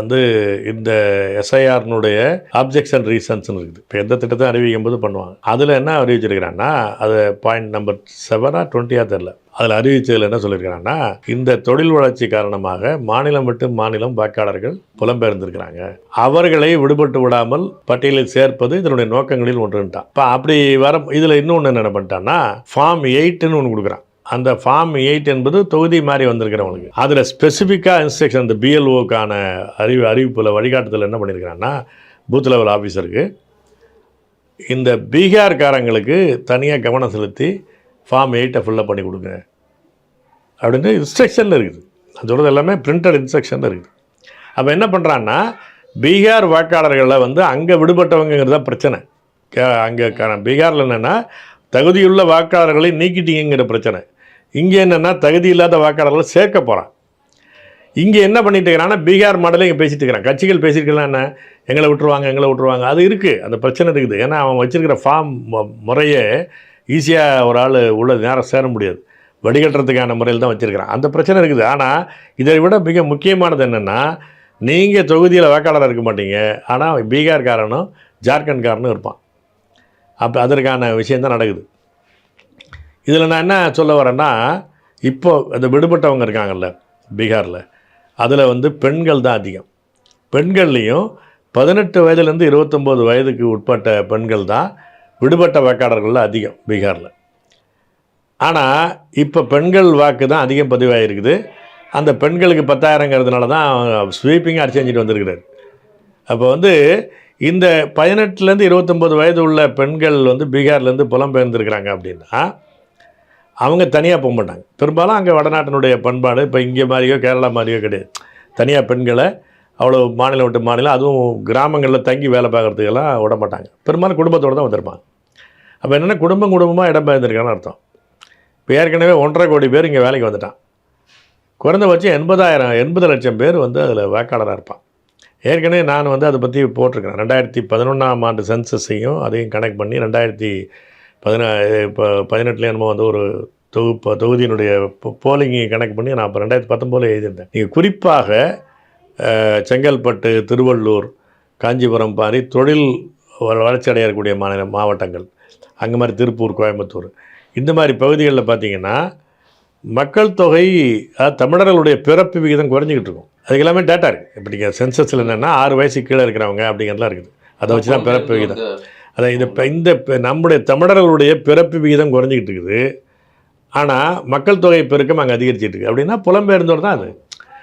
வந்து இந்த எஸ்ஐஆர்னுடைய ஆப்ஜெக்ஷன் ரீசன்ஸ்னு இருக்குது. இப்போ எந்த திட்டத்தை அறிவிக்கும் போது பண்ணுவாங்க. அதில் என்ன அறிவிச்சிருக்கிறான்னா அது பாயிண்ட் நம்பர் செவனா டுவெண்ட்டியாக தெரில அதில் அறிவிச்சதில் என்ன சொல்லியிருக்கிறாங்கன்னா இந்த தொழில் வளர்ச்சி காரணமாக மாநிலம் விட்டு மாநிலம் வாக்காளர்கள் புலம்பெயர்ந்திருக்கிறாங்க. அவர்களை விடுபட்டு விடாமல் பட்டியலில் சேர்ப்பது இதனுடைய நோக்கங்களில் ஒன்றுன்ட்டான். இப்போ அப்படி வர இதில் இன்னொன்று என்ன பண்ணிட்டான்னா ஃபார்ம் எயிட்டுன்னு ஒன்று கொடுக்குறான். அந்த ஃபார்ம் எயிட் என்பது தொகுதி மாதிரி வந்திருக்கிறவங்களுக்கு அதில் ஸ்பெசிஃபிக்காக இன்ஸ்ட்ரக்ஷன் இந்த பிஎல்ஓக்கான அறிவு அறிவிப்பில் வழிகாட்டுதல் என்ன பண்ணியிருக்கிறான்னா பூத் லெவல் ஆஃபீஸருக்கு இந்த பீகார்காரங்களுக்கு தனியாக கவனம் செலுத்தி ஃபார்ம் எயிட்டை ஃபில்லப் பண்ணி கொடுங்க அப்படின்னு இன்ஸ்ட்ரக்ஷனில் இருக்குது நான் சொல்கிறது எல்லாமே பிரிண்டட் இன்ஸ்ட்ரக்ஷனில் இருக்குது அப்போ என்ன பண்ணுறான்னா பீகார் வாக்காளர்களில் வந்து அங்கே விடுபட்டவங்கிறது தான் பிரச்சனை அங்கே பீகாரில் என்னென்னா தகுதியுள்ள வாக்காளர்களை நீக்கிட்டீங்கிற பிரச்சனை இங்கே என்னென்னா தகுதி இல்லாத வாக்காளர்களை சேர்க்க போகிறான் இங்கே என்ன பண்ணிட்டு இருக்கிறான்னா பீகார் மாடலே இங்கே பேசிட்டு இருக்கிறான். கட்சிகள் பேசியிருக்கலாம் என்ன? எங்களை விட்டுருவாங்க எங்களை விட்டுருவாங்க. அது இருக்குது அந்த பிரச்சனை இருக்குது. ஏன்னா அவன் வச்சுருக்கிற ஃபார்ம் முறையே ஈஸியாக ஒரு ஆள் உள்ள நேரம் சேர முடியாது. வடிகட்டுறதுக்கான முறையில் தான் வச்சுருக்கிறான். அந்த பிரச்சனை இருக்குது. ஆனால் இதை விட மிக முக்கியமானது என்னென்னா நீங்கள் தொகுதியில் வாக்காளராக இருக்க மாட்டீங்க. ஆனால் பீகார்காரனும் ஜார்க்கண்ட்காரனும் இருப்பான். அப்போ அதற்கான விஷயந்தான் நடக்குது. இதில் நான் என்ன சொல்ல வரேன்னா இப்போ அந்த விடுபட்டவங்க இருக்காங்கல்ல பீகாரில் அதில் வந்து பெண்கள் தான் அதிகம். பெண்கள்லேயும் பதினெட்டு வயதுலேருந்து இருபத்தொம்போது வயதுக்கு உட்பட்ட பெண்கள் தான் விடுபட்ட வாக்காளர்களில் அதிகம் பீகாரில். ஆனால் இப்போ பெண்கள் வாக்கு தான் அதிகம் பதிவாகிருக்குது அந்த பெண்களுக்கு பத்தாயிரங்கிறதுனால தான் ஸ்வீப்பிங்காக அடிச்சு செஞ்சுட்டு வந்திருக்கிறார். அப்போ வந்து இந்த பதினெட்டுலேருந்து இருபத்தொம்போது வயது உள்ள பெண்கள் வந்து பீகார்லேருந்து புலம்பெயர்ந்துருக்கிறாங்க அப்படின்னா அவங்க தனியாக போக மாட்டாங்க. பெரும்பாலும் அங்கே வடநாட்டினுடைய பண்பாடு இப்போ இங்கே மாதிரியோ கேரளா மாதிரியோ கிடையாது. தனியாக பெண்களை அவ்வளோ மாநிலம் விட்டு மாநிலம் அதுவும் கிராமங்களில் தங்கி வேலை பார்க்குறதுக்கெல்லாம் விட மாட்டாங்க. பெரும்பாலும் குடும்பத்தோடு தான் வந்திருப்பாங்க. அப்போ என்னென்னா குடும்பம் குடும்பமாக இடம் இடம்பெயர்ந்திருக்கான்னு அர்த்தம். இப்போ ஏற்கனவே ஒன்றரை கோடி பேர் இங்கே வேலைக்கு வந்துட்டான். குறைந்தபட்சம் எண்பதாயிரம் எண்பது லட்சம் பேர் வந்து அதில் வாக்காளராக இருப்பான். ஏற்கனவே நான் வந்து அதை பற்றி போட்டிருக்கிறேன். ரெண்டாயிரத்தி பதினொன்றாம் ஆண்டு சென்சஸையும் அதையும் கனெக்ட் பண்ணி ரெண்டாயிரத்தி பதினா இப்போ பதினெட்டுல என்னமோ வந்து ஒரு தொகுப்பு தொகுதியினுடைய போலிங்கை கனெக்ட் பண்ணி நான் இப்போ ரெண்டாயிரத்தி பத்தொம்போதில் எழுதியிருந்தேன். நீங்கள் குறிப்பாக செங்கல்பட்டு திருவள்ளூர் காஞ்சிபுரம் மாதிரி தொழில் வ- வளர்ச்சி அடையக்கூடிய மாநில மாவட்டங்கள். அங்கே மாதிரி திருப்பூர் கோயம்புத்தூர். இந்த மாதிரி பகுதிகளில் பார்த்தீங்கன்னா மக்கள் தொகை அதாவது தமிழர்களுடைய பிறப்பு விகிதம் குறைஞ்சிக்கிட்டு இருக்கும். அதுக்கு எல்லாமே டேட்டா இருக்குது இப்போ நீங்கள் சென்சஸில் என்னென்னா ஆறு வயசுக்கு கீழே இருக்கிறவங்க அப்படிங்கிறதுலாம் இருக்குது. அதை வச்சு தான் பிறப்பு விகிதம். அதான் இந்த ப- நம்முடைய தமிழர்களுடைய பிறப்பு விகிதம் குறைஞ்சிக்கிட்டு இருக்குது. ஆனால் மக்கள் தொகை பெருக்கம் அங்கே அதிகரிச்சிட்டு இருக்கு அப்படின்னா புலம்பெயர்ந்தோர் தான் அது.